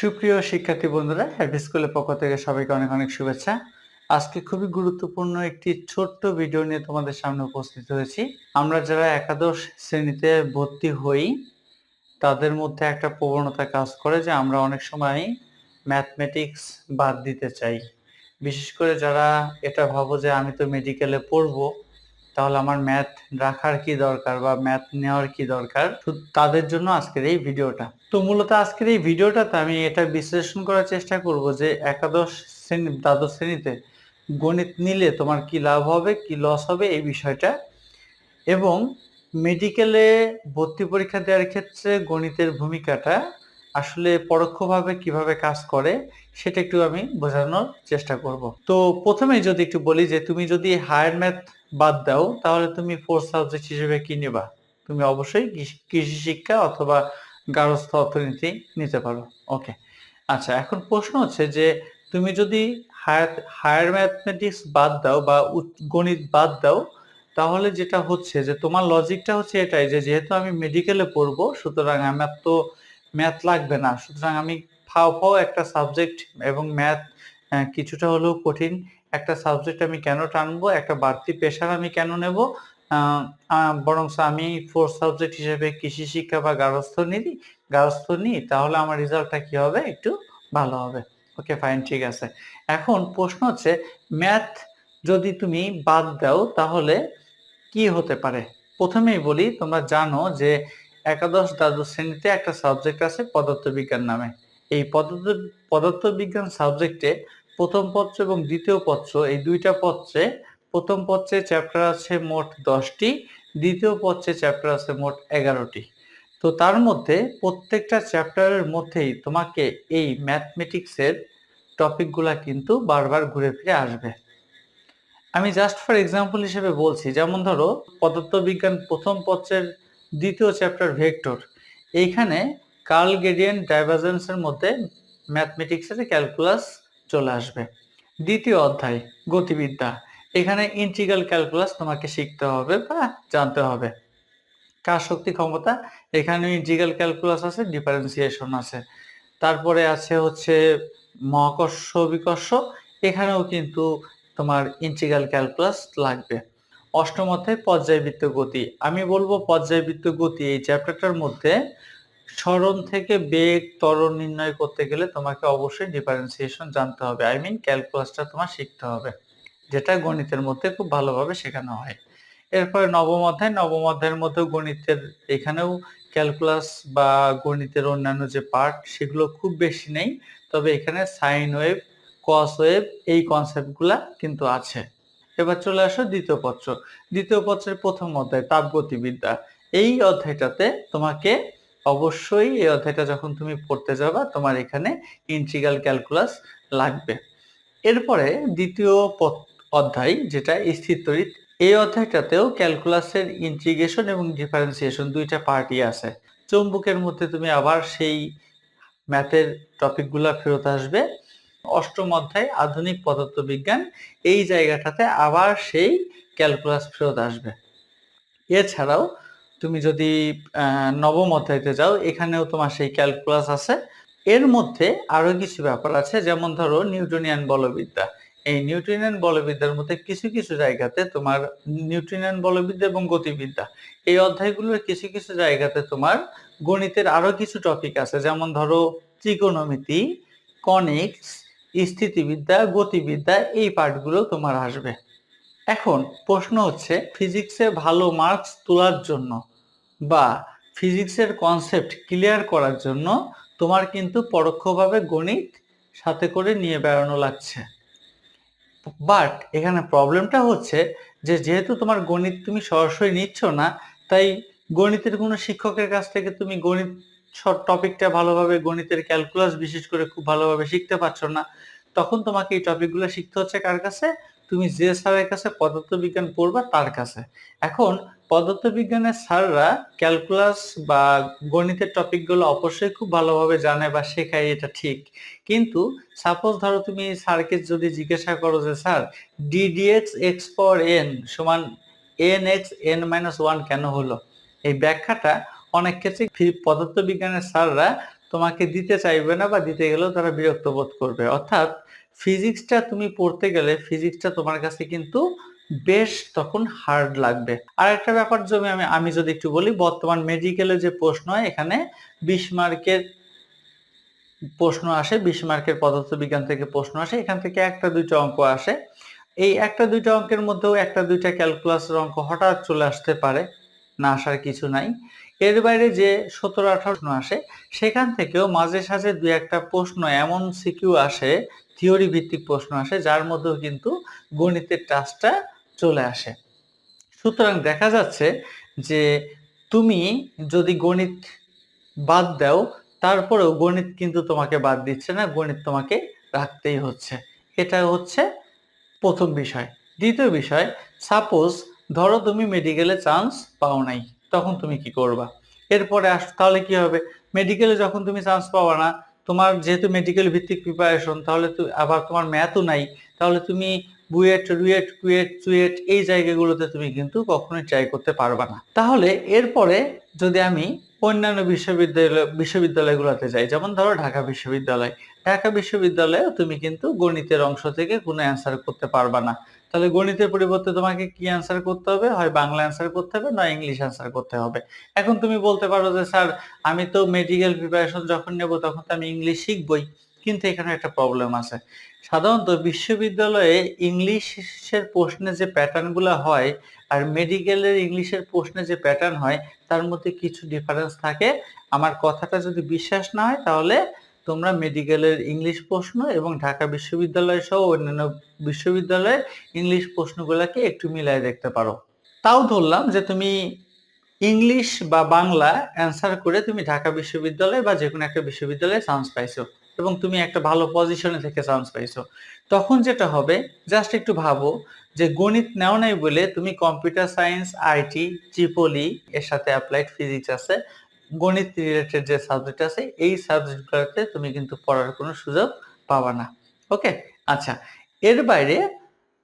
সুপ্রিয় শিক্ষার্থী বন্ধুরা হ্যাপি স্কুলের পক্ষ থেকে সবাইকে অনেক অনেক শুভেচ্ছা। আজকে খুবই গুরুত্বপূর্ণ একটি ছোট্ট ভিডিও নিয়ে তোমাদের সামনে উপস্থিত হয়েছি। আমরা যারা একাদশ শ্রেণীতে ভর্তি হই, তাদের মধ্যে একটা প্রবণতা কাজ করে যে আমরা অনেক সময় ম্যাথমেটিক্স বাদ দিতে চাই। বিশেষ করে যারা এটা ভাবো যে আমি তো মেডিকেলে পড়ব তাহলে আমার ম্যাথ রাখার কি দরকার বা ম্যাথ নেওয়ার কি দরকার? তাদের জন্য আজকের এই ভিডিওটা। তো মূলত আজকের এই ভিডিওটাতে আমি এটা বিশ্লেষণ করার চেষ্টা করব যে একাদশ শ্রেণি, দ্বাদশ শ্রেণীতে গণিত নিলে তোমার কি লাভ হবে, কি লস হবে এই বিষয়টা। এবং মেডিকেলে ভর্তি পরীক্ষা দেওয়ার ক্ষেত্রে গণিতের ভূমিকাটা আসলে পরোক্ষভাবে কীভাবে কাজ করে, সেটা একটু আমি বোঝানোর চেষ্টা করব। তো প্রথমে যদি একটু বলি যে তুমি যদি হায়ার ম্যাথ বাদ দাও, তাহলে তুমি ফোর্থ সাবজেক্ট হিসেবে কি নেবা? তুমি অবশ্যই কৃষি- কৃষি শিক্ষা অথবা গার্হস্থ অর্থনীতি নিতে পারো। ওকে আচ্ছা এখন প্রশ্ন হচ্ছে যে তুমি যদি হায়ার হায়ার ম্যাথমেটিক্স বাদ দাও বা গণিত বাদ দাও, তাহলে যেটা হচ্ছে যে তোমার লজিকটা হচ্ছে এটাই যে যেহেতু আমি মেডিকেলে পড়ব, সুতরাং আমার তো ম্যাথ লাগবে না। সুতরাং আমি ফাও ফাও একটা সাবজেক্ট এবং ম্যাথ কিছুটা হলেও কঠিন একটা সাবজেক্ট আমি কেন টানবো, একটা বাড়তি পেশার আমি কেন নেব? বরং আমি ফোর্থ সাবজেক্ট হিসেবে কৃষি শিক্ষা বা গার্হস্থ নিই গার্হস্থ নিই, তাহলে আমার রেজাল্টটা কি হবে? একটু ভালো হবে। ওকে ফাইন ঠিক আছে। এখন প্রশ্ন হচ্ছে ম্যাথ যদি তুমি বাদ দাও, তাহলে কি হতে পারে? প্রথমেই বলি, তোমরা জানো যে একাদশ দ্বাদশ শ্রেণীতে একটা সাবজেক্ট আছে পদার্থবিজ্ঞান নামে। এই পদার্থ, পদার্থবিজ্ঞান সাবজেক্টে প্রথম পত্র এবং দ্বিতীয় পত্র, এই দুইটা পত্রে প্রথম পত্রে চ্যাপ্টার আছে মোট দশটি, দ্বিতীয় পত্রে চ্যাপ্টার আছে মোট এগারোটি। তো তার মধ্যে প্রত্যেকটা চ্যাপ্টারের মধ্যেই তোমাকে এই ম্যাথমেটিক্সের টপিকগুলা কিন্তু বারবার ঘুরে ফিরে আসবে। আমি জাস্ট ফর এক্সাম্পল হিসেবে বলছি, যেমন ধরো পদার্থবিজ্ঞান প্রথম পত্রের দ্বিতীয় চ্যাপ্টার ভেক্টর এইখানে কার্ল গ্রেডিয়েন্ট ডাইভারজেন্সের মধ্যে ম্যাথমেটিক্সের ক্যালকুলাস চলে আসবে। দ্বিতীয় অধ্যায়, গতিবিদ্যা। এখানে ইন্টিগ্রাল ক্যালকুলাস তোমাকে শিখতে হবে বা জানতে হবে। কার শক্তি ক্ষমতা? এখানে ইন্টিগ্রাল ক্যালকুলাস আছে ডিফারেন্সিয়েশন আছে। তারপরে আছে হচ্ছে মহাকর্ষ, বিকর্ষ। এখানেও কিন্তু তোমার ইন্টিগ্রাল ক্যালকুলাস লাগবে। অষ্টম অধ্যায়, পর্যায়বৃত্ত গতি। আমি বলব পর্যায়বৃত্ত গতি এই চ্যাপ্টারটার মধ্যে স্মরণ থেকে বেগ, ত্বরণ নির্ণয় করতে গেলে তোমাকে অবশ্যই ডিফারেন্সিয়েশন জানতে হবে। আই মিন ক্যালকুলাসটা তোমার শিখতে হবে, যেটা গণিতের মধ্যে খুব ভালোভাবে শেখানো হয়। এরপরে নবম অধ্যায়, নবম অধ্যায়ের মধ্যেও গণিতের, এখানেও ক্যালকুলাস বা গণিতের অন্যান্য যে পার্ট সেগুলো খুব বেশি নেই, তবে এখানে সাইন ওয়েভ কস ওয়েভ এই কনসেপ্টগুলা কিন্তু আছে। এবার চলে আসো দ্বিতীয় পত্র। দ্বিতীয় পত্রের প্রথম অধ্যায়, তাপগতিবিদ্যা। এই অধ্যায়টাতে তোমাকে অবশ্যই এই অধ্যায়টা যখন তুমি পড়তে যাবা, তোমার এখানে ইন্ট্রিগাল ক্যালকুলাস লাগবে। এরপরে দ্বিতীয় অধ্যায়, যেটা স্থিরতড়িৎ এই অধ্যায়টাতেও ক্যালকুলাসের ইন্ট্রিগেশন এবং ডিফারেন্সিয়েশন দুইটা পার্টি আছে। চৌম্বকের মধ্যে তুমি আবার সেই ম্যাথের টপিকগুলো ফেরত আসবে। অষ্টম অধ্যায়, আধুনিক পদার্থবিজ্ঞান, এই জায়গাটাতে আবার সেই ক্যালকুলাস ফেরত আসবে। এছাড়াও তুমি যদি নবম অধ্যায়তে যাও, এখানেও তোমার সেই ক্যালকুলাস আছে। এর মধ্যে আরও কিছু ব্যাপার আছে, যেমন ধরো নিউটনিয়ান বলবিদ্যা। এই নিউটনিয়ান বলবিদ্যার মধ্যে কিছু কিছু জায়গাতে তোমার নিউটনিয়ান বলবিদ্যা এবং গতিবিদ্যা। এই অধ্যায়গুলোর কিছু কিছু জায়গাতে তোমার গণিতের আরও কিছু টপিক আছে, যেমন ধরো ত্রিকোণমিতি কনিক্স স্থিতিবিদ্যা, গতিবিদ্যা, এই পার্টগুলো তোমার আসবে। এখন প্রশ্ন হচ্ছে ফিজিক্সে ভালো মার্কস তোলার জন্য বা ফিজিক্সের কনসেপ্ট ক্লিয়ার করার জন্য তোমার কিন্তু পরোক্ষভাবে গণিত সাথে করে নিয়ে বেড়ানো লাগছে। বাট এখানে প্রবলেমটা হচ্ছে যে যেহেতু তোমার গণিত তুমি সরাসরি নিচ্ছ না, তাই গণিতের কোনো শিক্ষকের কাছ থেকে তুমি গণিত টপিকটা ভালোভাবে, গণিতের ক্যালকুলাস বিশেষ করে খুব ভালোভাবে শিখতে পারছ না, তখন তোমাকে এই টপিকগুলো শিখতে হচ্ছে কার কাছে? তুমি যে স্যারের কাছে পদার্থবিজ্ঞান পড়বা, তার কাছে। এখন, পদার্থবিজ্ঞানের স্যাররা ক্যালকুলাস বা গণিতের টপিকগুলো অবশ্যই খুব ভালোভাবে জানে বা শেখায়, এটা ঠিক। কিন্তু সাপোজ ধরো তুমি স্যারকে যদি জিজ্ঞাসা করো যে, sir d d x x power n সমান n x n minus one কেন হলো? এই ব্যাখ্যাটা অনেক ক্ষেত্রে পদার্থবিজ্ঞানের স্যাররা তোমাকে দিতে চাইবে না বা দিতে গেলেও তারা বিরক্ত বোধ করবে। অর্থাৎ ফিজিক্সটা তুমি পড়তে গেলে ফিজিক্সটা তোমার কাছে কিন্তু বেশ তখন হার্ড লাগবে। আর একটা ব্যাপার জমি আমি আমি যদি একটু বলি, বর্তমান মেডিকেলে যে প্রশ্ন হয়, এখানে বিশ মার্কের প্রশ্ন আসে, বিশ মার্কের পদার্থবিজ্ঞান থেকে প্রশ্ন আসে, এখান থেকে একটা দুইটা অঙ্ক আসে। এই একটা দুইটা অঙ্কের মধ্যেও একটা দুইটা ক্যালকুলাসের অঙ্ক হঠাৎ চলে আসতে পারে, না আসার কিছু নাই। এর বাইরে যে সতেরো আঠারো আসে, সেখান থেকেও মাঝে সাঝে দু একটা প্রশ্ন এমন সিকিউ আসে, থিওরি ভিত্তিক প্রশ্ন আসে, যার মধ্যেও কিন্তু গণিতের টাচটা চলে আসে। সুতরাং দেখা যাচ্ছে যে তুমি যদি গণিত বাদ দাও, তারপরেও গণিত কিন্তু তোমাকে বাদ দিচ্ছে না, গণিত তোমাকে রাখতেই হচ্ছে। এটা হচ্ছে প্রথম বিষয়। দ্বিতীয় বিষয়, সাপোজ ধরো তুমি মেডিকেলে চান্স পাও নাই। তখন তুমি কি করবা? এরপরে আস, তাহলে কি হবে? মেডিকেলে যখন তুমি চান্স পাবা না, তোমার যেহেতু মেডিকেল ভিত্তিক প্রিপারেশন তাহলে আবার তোমার ম্যাথও নাই, তাহলে তুমি বুয়েট, রুয়েট, কুয়েট চুয়েট এই জায়গাগুলোতে তুমি কিন্তু কখনোই ট্রাই করতে পারবা না। তাহলে এরপরে যদি আমি অন্যান্য বিশ্ববিদ্যালয়, বিশ্ববিদ্যালয়গুলোতে যাই, যেমন ধরো ঢাকা বিশ্ববিদ্যালয়, ঢাকা বিশ্ববিদ্যালয়ে তুমি কিন্তু গণিতের অংশ থেকে কোনো অ্যান্সার করতে পারবা না। তাহলে গণিতের পরিবর্তে তোমাকে কি অ্যান্সার করতে হবে? হয় বাংলা অ্যান্সার করতে হবে নয় ইংলিশ অ্যান্সার করতে হবে? এখন তুমি বলতে পারো যে, স্যার, আমি তো মেডিকেল প্রিপারেশন যখন নেব তখন তো আমি ইংলিশ শিখবই। কিন্তু এখানে একটা প্রবলেম আছে। সাধারণত বিশ্ববিদ্যালয়ে ইংলিশের প্রশ্নে যে প্যাটার্নগুলো হয় আর মেডিকেলের ইংলিশের প্রশ্নে যে প্যাটার্ন হয়, তার মধ্যে কিছু ডিফারেন্স থাকে। আমার কথাটা যদি বিশ্বাস না হয় তাহলে তোমরা মেডিকেলের ইংলিশ প্রশ্ন এবং ঢাকা বিশ্ববিদ্যালয় সহ অন্যান্য বিশ্ববিদ্যালয়ের ইংলিশ প্রশ্নগুলোকে একটু মিলাই দেখতে পারো। তাও ধরলাম যে তুমি ইংলিশ বা বাংলা অ্যান্সার করে তুমি ঢাকা বিশ্ববিদ্যালয় বা যে কোনো একটা বিশ্ববিদ্যালয়ে চান্স পাইছো এবং তুমি একটা ভালো পজিশনে থেকে চান্স পাইছো। তখন যেটা হবে জাস্ট একটু ভাবো যে গণিত নেও নাই বলে তুমি কম্পিউটার সায়েন্স আইটি ট্রিপলি এর সাথে অ্যাপ্লাইড ফিজিক্স আছে। গণিত রিলেটেড যে সাবজেক্ট আছে, এই সাবজেক্টগুলোতে তুমি কিন্তু পড়ার কোনো সুযোগ পাবা না। ওকে আচ্ছা এর বাইরে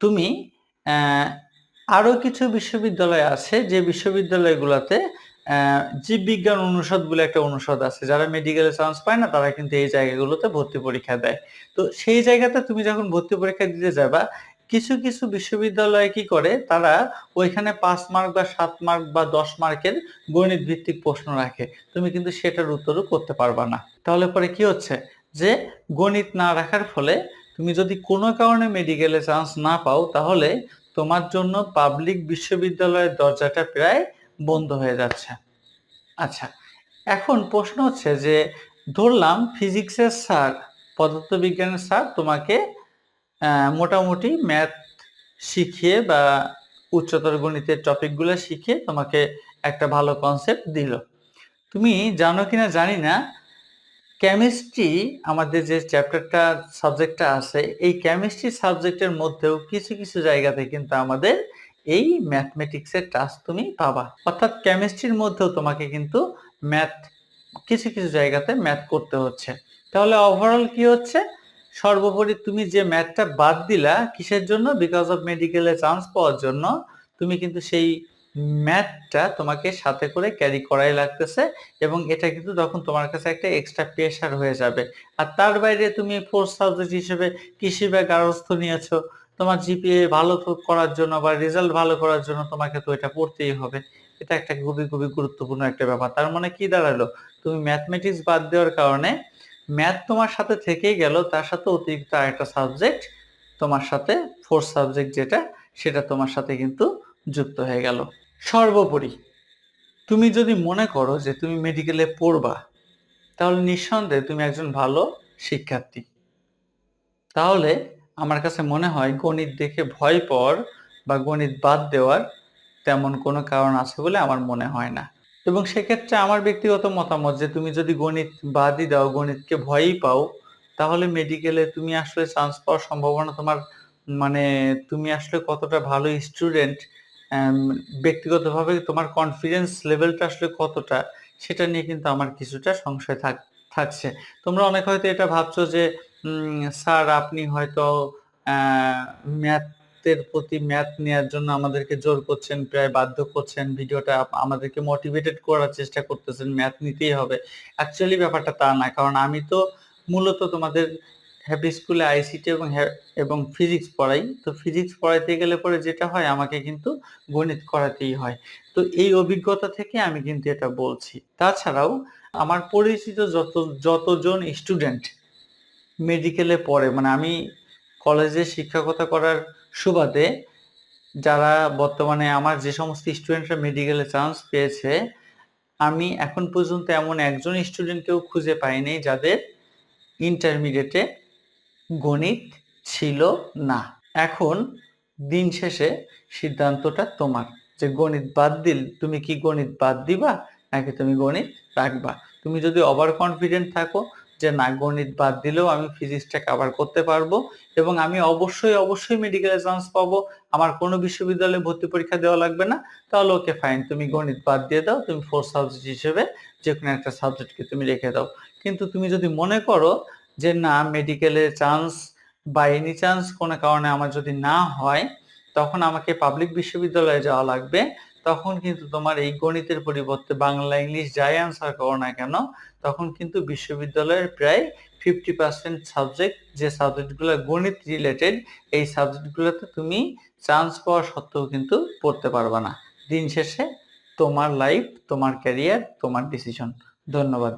তুমি আরও কিছু বিশ্ববিদ্যালয় আছে যে বিশ্ববিদ্যালয়গুলোতে জীববিজ্ঞান অনুষদ বলে একটা অনুষদ আছে। যারা মেডিকেলে চান্স পায় না, তারা কিন্তু এই জায়গাগুলোতে ভর্তি পরীক্ষা দেয়। তো সেই জায়গাতে তুমি যখন ভর্তি পরীক্ষা দিতে যাবা কিছু কিছু বিশ্ববিদ্যালয়ে কি করে? তারা ওইখানে পাঁচ মার্ক বা সাত মার্ক বা দশ মার্কের গণিত ভিত্তিক প্রশ্ন রাখে। তুমি কিন্তু সেটার উত্তরও করতে পারবা না। তাহলে পরে কি হচ্ছে? যে গণিত না রাখার ফলে তুমি যদি কোনো কারণে মেডিকেলে চান্স না পাও, তাহলে তোমার জন্য পাবলিক বিশ্ববিদ্যালয়ের দরজাটা প্রায় বন্ধ হয়ে যাচ্ছে। আচ্ছা এখন প্রশ্ন হচ্ছে যে, ধরলাম ফিজিক্সের স্যার পদার্থবিজ্ঞানের স্যার তোমাকে মোটামুটি ম্যাথ শিখিয়ে বা উচ্চতর গণিতের টপিকগুলো শিখিয়ে তোমাকে একটা ভালো কনসেপ্ট দিল। তুমি জানো কিনা জানি না কেমিস্ট্রি আমাদের যে চ্যাপ্টারটা সাবজেক্টটা আছে, এই কেমিস্ট্রি সাবজেক্টের মধ্যেও কিছু কিছু জায়গাতে কিন্তু আমাদের এই ম্যাথমেটিক্সের টাচ তুমি পাবা। অর্থাৎ কেমিস্ট্রির মধ্যেও তোমাকে কিন্তু ম্যাথ কিছু কিছু জায়গাতে ম্যাথ করতে হচ্ছে। তাহলে ওভারঅল কি হচ্ছে? সর্বোপরি তুমি যে ম্যাথটা বাদ দিলা কিসের জন্য? বিকজ অফ মেডিকেলে চান্স পাওয়ার জন্য। তুমি কিন্তু সেই ম্যাথটা তোমাকে সাথে করে ক্যারি করাই লাগতেছে এবং এটা কিন্তু তখন তোমার কাছে একটা এক্সট্রা প্রেশার হয়ে যাবে। আর তার বাইরে তুমি ফোর্থ সাবজেক্ট হিসেবে কৃষি বা গার্হস্থ নিয়েছো। তোমার জিপিএ ভালো করার জন্য বা রেজাল্ট ভালো করার জন্য তোমাকে তো এটা পড়তেই হবে। এটা একটা খুবই খুবই গুরুত্বপূর্ণ একটা ব্যাপার। তার মানে কি দাঁড়াল? তুমি ম্যাথমেটিক্স বাদ দেওয়ার কারণে ম্যাথ তোমার সাথে থেকেই গেল, তার সাথে অতিরিক্ত আরেকটা সাবজেক্ট তোমার সাথে ফোর্থ সাবজেক্ট যেটা, সেটা তোমার সাথে কিন্তু যুক্ত হয়ে গেল। সর্বোপরি, তুমি যদি মনে করো যে তুমি মেডিকেলে পড়বা, তাহলে নিঃসন্দেহে তুমি একজন ভালো শিক্ষার্থী। তাহলে আমার কাছে মনে হয় গণিত দেখে ভয় পাওয়ার বা গণিত বাদ দেওয়ার তেমন কোনো কারণ আছে বলে আমার মনে হয় না। এবং সেক্ষেত্রে আমার ব্যক্তিগত মতামত যে তুমি যদি গণিত বাদই দাও, গণিতকে ভয়ই পাও, তাহলে মেডিকেলে তুমি আসলে চান্স পাওয়ার সম্ভাবনা তোমার মানে তুমি আসলে কতটা ভালো স্টুডেন্ট ব্যক্তিগতভাবে তোমার কনফিডেন্স লেভেলটা আসলে কতটা, সেটা নিয়ে কিন্তু আমার কিছুটা সংশয় থাক, থাকছে। তোমরা অনেক হয়তো এটা ভাবছ যে স্যার আপনি হয়তো ম্যাথ ম্যাথের প্রতি ম্যাথ নেওয়ার জন্য আমাদেরকে জোর করছেন, প্রায় বাধ্য করছেন। ভিডিওটা আমাদেরকে মোটিভেটেড করার চেষ্টা করতেছেন ম্যাথ নিতেই হবে। অ্যাকচুয়ালি ব্যাপারটা তা না, কারণ আমি তো মূলত তোমাদের হ্যাপি স্কুলে আইসিটি এবং এবং ফিজিক্স পড়াই। তো ফিজিক্স পড়াইতে গেলে পরে যেটা হয়, আমাকে কিন্তু গণিত করাতেই হয়। তো এই অভিজ্ঞতা থেকে আমি কিন্তু এটা বলছি। তাছাড়াও আমার পরিচিত যত, যতজন স্টুডেন্ট মেডিকেলে পড়ে মানে আমি কলেজে শিক্ষকতা করার সুবাদে যারা বর্তমানে আমার যে সমস্ত স্টুডেন্টরা মেডিকেলে চান্স পেয়েছে, আমি এখন পর্যন্ত এমন একজন স্টুডেন্টকেও খুঁজে পাইনি যাদের ইন্টারমিডিয়েটে গণিত ছিল না। এখন দিন শেষে সিদ্ধান্তটা তোমার যে গণিত বাদ দিল, তুমি কি গণিত বাদ দিবা নাকি তুমি গণিত রাখবা? তুমি যদি ওভার কনফিডেন্ট থাকো যে না গণিত বাদ দিলেও আমি ফিজিক্সটা কভার করতে পারব এবং আমি অবশ্যই অবশ্যই মেডিকেলে চান্স পাবো। আমার কোনো বিশ্ববিদ্যালয়ে ভর্তি পরীক্ষা দেওয়া লাগবে না। তাহলে ওকে ফাইন তুমি গণিত বাদ দিয়ে দাও। তুমি ফোর সাবজেক্ট হিসেবে যে কোনো একটা সাবজেক্টকে তুমি রেখে দাও। কিন্তু তুমি যদি মনে করো যে না মেডিকেলে চান্স বা এনি চান্স কোনো কারণে আমার যদি না হয়, তখন আমাকে পাবলিক বিশ্ববিদ্যালয়ে যাওয়া লাগবে। তখন কিন্তু তোমার এই গণিতের পরিবর্তে বাংলা, ইংলিশ যাই আনসার করো না কেন, তখন কিন্তু বিশ্ববিদ্যালয়ের প্রায় ফিফটি পার্সেন্ট সাবজেক্ট যে সাবজেক্টগুলো গণিত রিলেটেড এই সাবজেক্টগুলোতে তুমি চান্স পাওয়া সত্ত্বেও কিন্তু পড়তে পারবা না। দিন শেষে তোমার লাইফ তোমার ক্যারিয়ার তোমার ডিসিশন ধন্যবাদ।